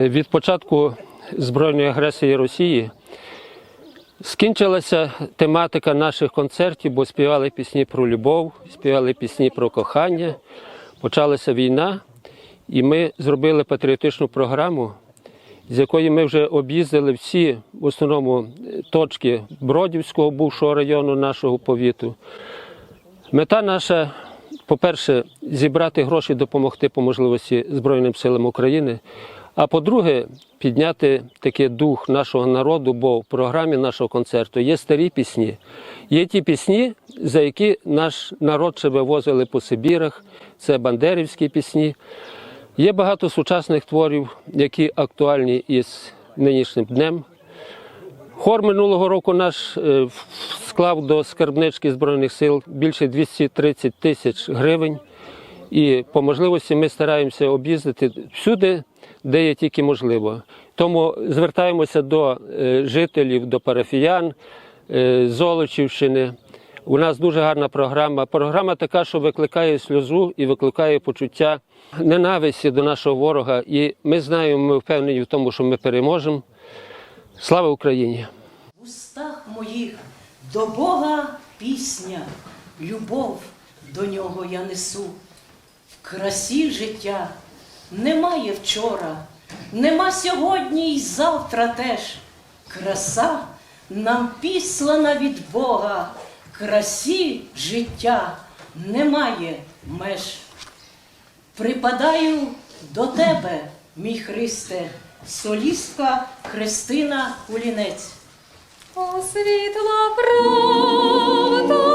Від початку збройної агресії Росії скінчилася тематика наших концертів, бо співали пісні про любов, співали пісні про кохання. Почалася війна, і ми зробили патріотичну програму, з якої ми вже об'їздили всі в основному точки Бродівського бувшого району нашого повіту. Мета наша, по-перше, зібрати гроші, допомогти по можливості Збройним силам України. А по-друге, підняти такий дух нашого народу, бо в програмі нашого концерту є старі пісні. Є ті пісні, за які наш народ ще вивозили по Сибірах, це бандерівські пісні. Є багато сучасних творів, які актуальні із нинішнім днем. Хор минулого року наш е, склав до скарбнички Збройних сил більше 230 тисяч гривень. І по можливості ми стараємося об'їздити всюди, де є тільки можливо. Тому звертаємося до е, жителів, до парафіян е, Золочівщини. У нас дуже гарна програма. Програма така, що викликає сльозу і викликає почуття ненависті до нашого ворога. І ми знаємо, ми впевнені в тому, що ми переможемо. Слава Україні! В устах моїх до Бога пісня, любов до нього я несу. В красі життя немає вчора, нема сьогодні й завтра теж. Краса нам післана від Бога, красі життя немає меж. Припадаю до тебе, мій Христе, солістка Христина Кулінець. О, світла правда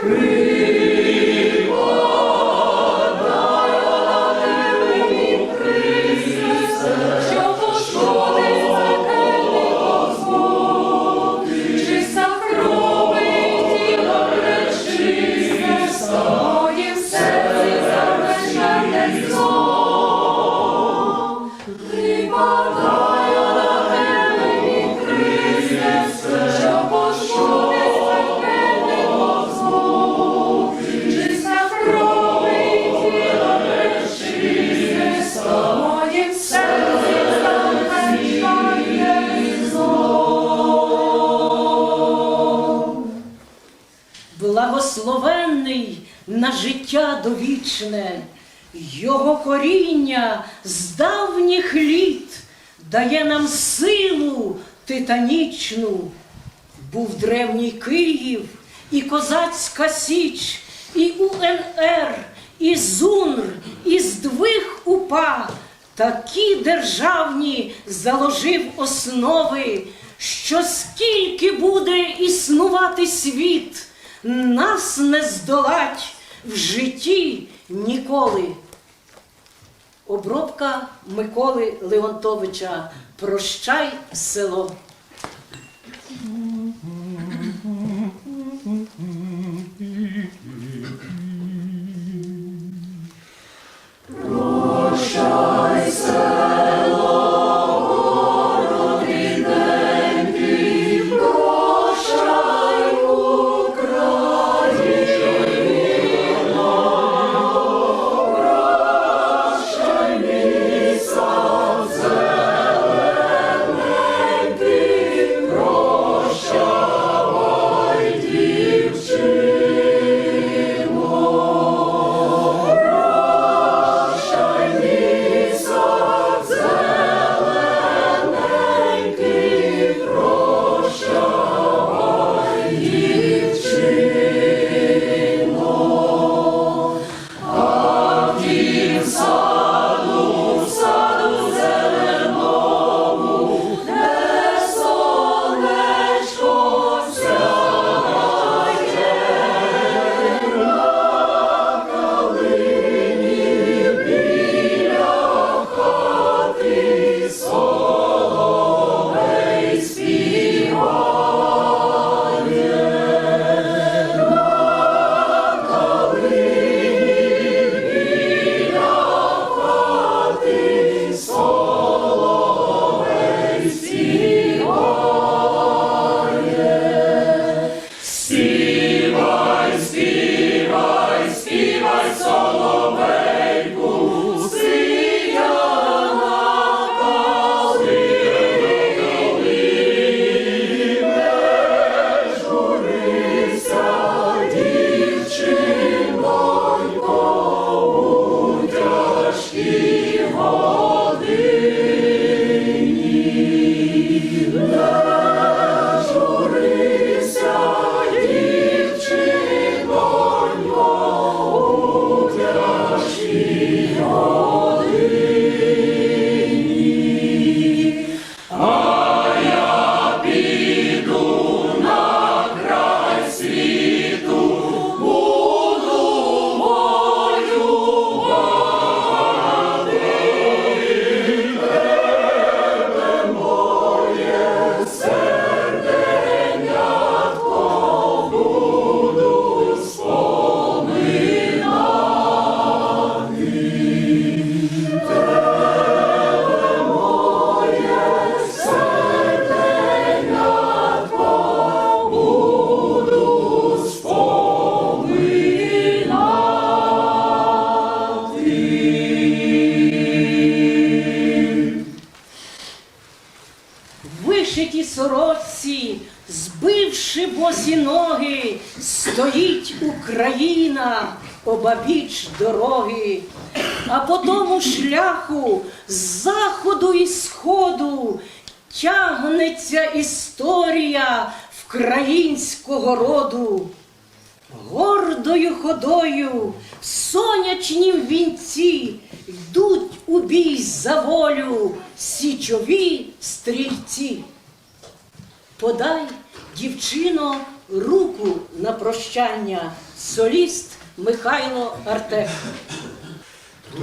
Free. На життя довічне, його коріння з давніх літ дає нам силу титанічну. Був древній Київ, і козацька Січ, і УНР, і ЗУНР, і здвиг УПА. Такі державні заложив основи, що скільки буде існувати світ, нас не здолать в житті ніколи. Обробка Миколи Леонтовича Прощай село. Обабіч дороги, а по тому шляху з заходу і сходу тягнеться історія вкраїнського роду. Гордою ходою в сонячнім вінці йдуть у бій за волю січові стрільці. Подай, дівчино, руку на прощання, соліст Михайло Артек. Дай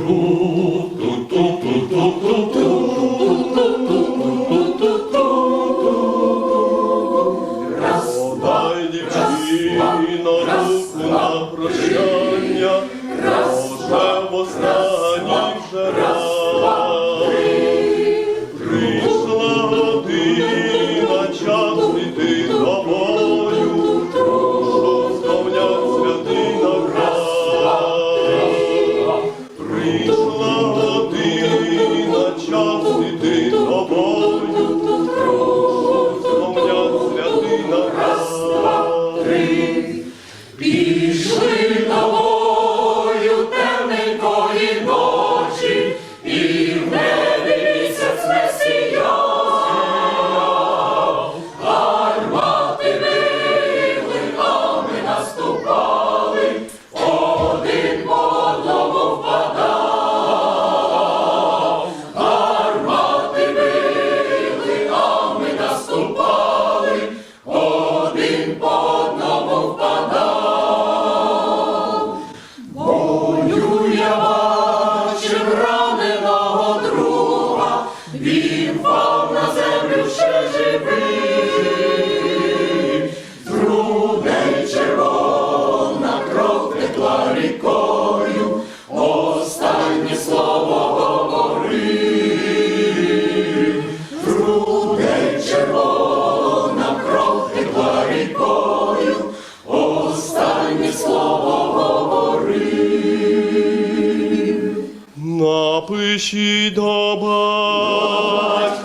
Напишіть до батька,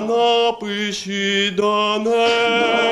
напишіть до неба.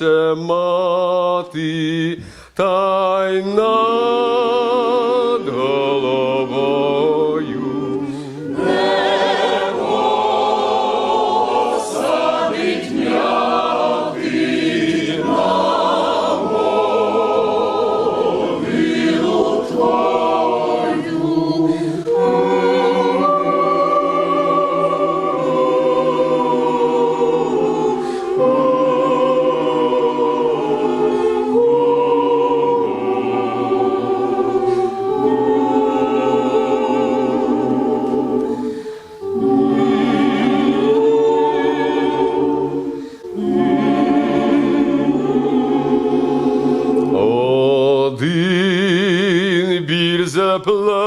плаче мати, та й над головою. blood.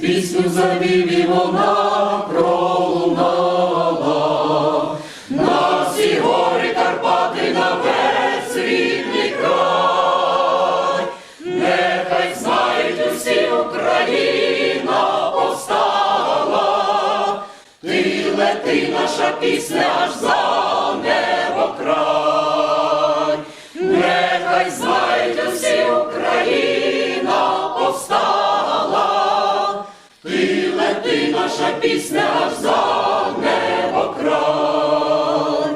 пісню за Львів і вона пролунала, на всі гори Карпати на весь світлий край, нехай знають усі Україна повстала, ти лети наша пісня аж за. пісня аж за небо край.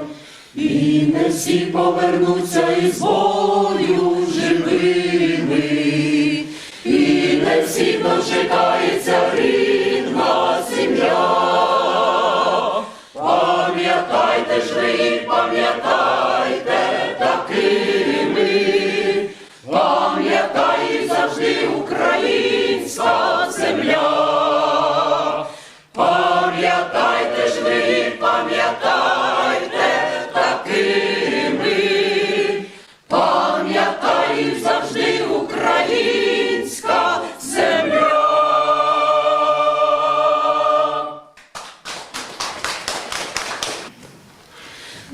І не всі повернуться із бою живими, і не всі дочекається рідна сім'я. Пам'ятайте ж ви пам'ятайте такими, пам'ятай завжди українська земля.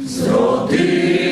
Зроди.